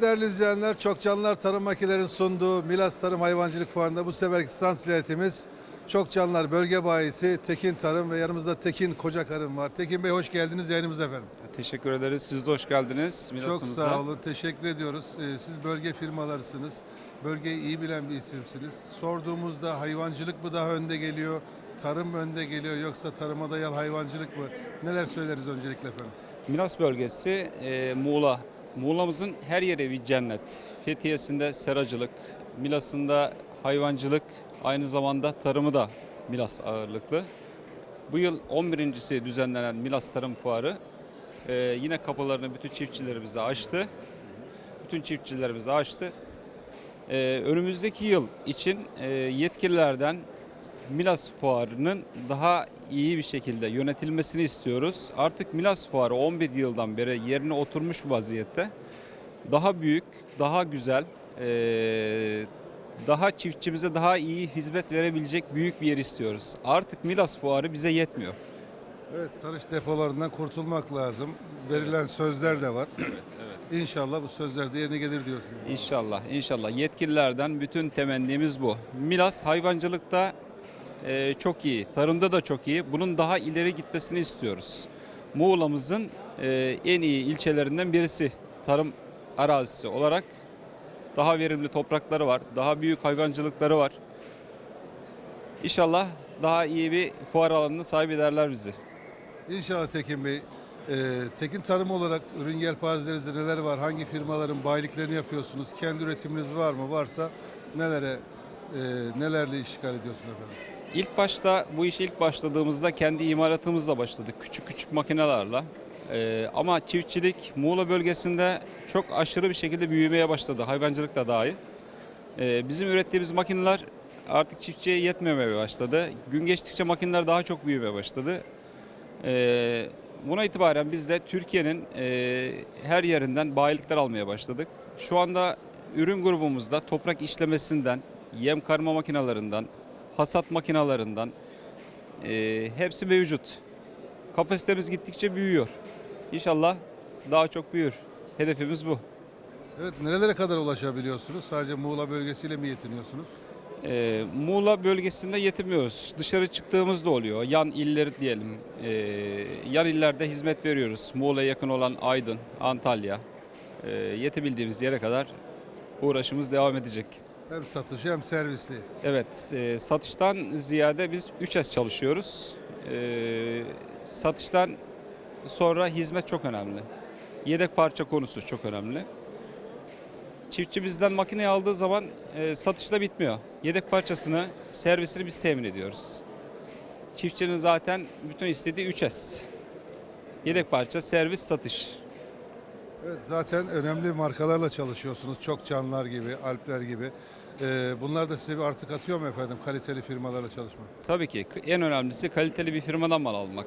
Değerli izleyenler, Çok Canlılar Tarım Makinelerinin sunduğu Milas Tarım Hayvancılık Fuarı'nda bu seferki stand ziyaretimiz Çok Canlılar Bölge Bayisi Tekin Tarım ve yanımızda Tekin Kocakarın var. Tekin Bey hoş geldiniz yayınımıza efendim. Teşekkür ederiz. Siz de hoş geldiniz. Çok Milas'ımıza. sağ olun, teşekkür ediyoruz. Ee, Siz bölge firmalarısınız, bölgeyi iyi bilen bir isimsiniz. Sorduğumuzda hayvancılık mı daha önde geliyor, tarım mı önde geliyor yoksa tarıma dayalı hayvancılık mı? Neler söyleriz öncelikle efendim? Milas bölgesi e, Muğla. Muğla'mızın her yeri bir cennet. Fethiye'sinde seracılık, Milas'ında hayvancılık, aynı zamanda tarımı da Milas ağırlıklı. Bu yıl 11.si düzenlenen Milas Tarım Fuarı e, yine kapılarını bütün çiftçilerimize açtı. Bütün çiftçilerimize açtı. E, önümüzdeki yıl için e, yetkililerden Milas Fuarı'nın daha iyi bir şekilde yönetilmesini istiyoruz. Artık Milas Fuarı 11 yıldan beri yerine oturmuş vaziyette. Daha büyük, daha güzel, daha çiftçimize daha iyi hizmet verebilecek büyük bir yer istiyoruz. Artık Milas Fuarı bize yetmiyor. Evet, tarış depolarından kurtulmak lazım. Verilen sözler de var. İnşallah bu sözler de yerine gelir diyorsunuz. İnşallah, inşallah. Yetkililerden bütün temennimiz bu. Milas hayvancılıkta eee, çok iyi, tarımda da çok iyi. Bunun daha ileri gitmesini istiyoruz. Muğla'mızın eee, en iyi ilçelerinden birisi tarım arazisi olarak daha verimli toprakları var, daha büyük hayvancılıkları var. İnşallah daha iyi bir fuar alanını sahip ederler bizi. İnşallah Tekin Bey. Ee, Tekin Tarım olarak ürün yelpazelerinizde neler var? Hangi firmaların bayiliklerini yapıyorsunuz? Kendi üretiminiz var mı? Varsa nelere e, nelerle işgal ediyorsunuz efendim? İlk başta bu işe ilk başladığımızda kendi imalatımızla başladık. Küçük küçük makinelerle. Ee, ama çiftçilik Muğla bölgesinde çok aşırı bir şekilde büyümeye başladı. Hayvancılık da dahil. Ee, bizim ürettiğimiz makineler artık çiftçiye yetmemeye başladı. Gün geçtikçe makineler daha çok büyümeye başladı. Ee, buna itibaren biz de Türkiye'nin e, her yerinden bayilikler almaya başladık. Şu anda ürün grubumuzda toprak işlemesinden, yem karma makinelerinden, hasat makinalarından e, hepsi mevcut. Kapasitemiz gittikçe büyüyor. İnşallah daha çok büyür. Hedefimiz bu. Evet, nerelere kadar ulaşabiliyorsunuz? Sadece Muğla bölgesiyle mi yetiniyorsunuz? E, Muğla bölgesinde yetinmiyoruz. Dışarı çıktığımızda oluyor. Yan illeri diyelim. E, yan illerde hizmet veriyoruz. Muğla'ya yakın olan Aydın, Antalya. E, yetebildiğimiz yere kadar uğraşımız devam edecek. Hem satışı hem servisli. Evet, e, satıştan ziyade biz 3S çalışıyoruz. E, satıştan sonra hizmet çok önemli. Yedek parça konusu çok önemli. Çiftçi bizden makineyi aldığı zaman e, satışta bitmiyor. Yedek parçasını, servisini biz temin ediyoruz. Çiftçinin zaten bütün istediği 3S. Yedek parça, servis, satış. Evet, zaten önemli markalarla çalışıyorsunuz. Çok canlılar gibi, Alpler gibi. Ee, bunlar da size bir artık atıyor mu efendim kaliteli firmalarla çalışmak? Tabii ki en önemlisi kaliteli bir firmadan mal almak.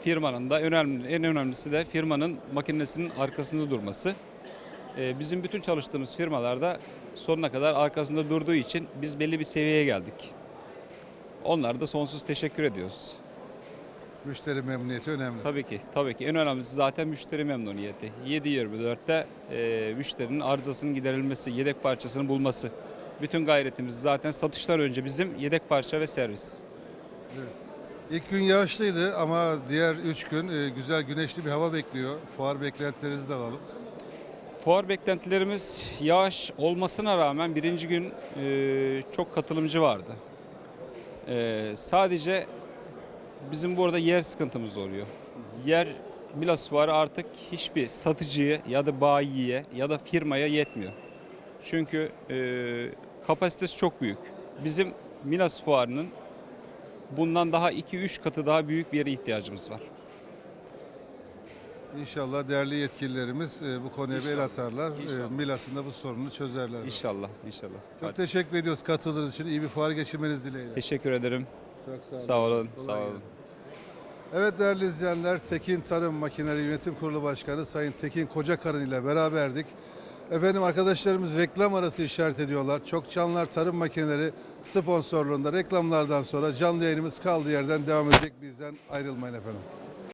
Firmanın da önemli, en önemlisi de firmanın makinesinin arkasında durması. Ee, Bizim bütün çalıştığımız firmalarda sonuna kadar arkasında durduğu için biz belli bir seviyeye geldik. Onlara da sonsuz teşekkür ediyoruz. Müşteri memnuniyeti önemli. Tabii ki, tabii ki. En önemlisi zaten müşteri memnuniyeti. 7-24'te e, müşterinin arızasının giderilmesi, yedek parçasını bulması. Bütün gayretimiz zaten satıştan önce bizim yedek parça ve servis. İlk gün yağışlıydı ama diğer üç gün e, güzel güneşli bir hava bekliyor. Fuar beklentilerinizi de alalım. Fuar beklentilerimiz yağış olmasına rağmen birinci gün e, çok katılımcı vardı. E, sadece bizim burada yer sıkıntımız oluyor. Yer Milas Fuarı artık hiçbir satıcıya ya da bayiye ya da firmaya yetmiyor. Çünkü e, kapasitesi çok büyük. Bizim Milas Fuarı'nın bundan daha 2-3 katı daha büyük bir yere ihtiyacımız var. İnşallah değerli yetkililerimiz e, bu konuya bir el atarlar. E, İnşallah. Milas'ın da bu sorununu çözerler. İnşallah, inşallah. Çok Hadi. teşekkür ediyoruz katıldığınız için. İyi bir fuar geçirmeniz dileğiyle. Teşekkür ederim. Çok sağ olun. Sağ olun, Kolay sağ olun. gelsin. Evet değerli izleyenler, Tekin Tarım Makineleri Yönetim Kurulu Başkanı Sayın Tekin Kocakarın ile beraberdik. Efendim arkadaşlarımız reklam arası işaret ediyorlar. Çok Canlılar Tarım Makineleri sponsorluğunda reklamlardan sonra canlı yayınımız kaldığı yerden devam edecek. Bizden ayrılmayın efendim.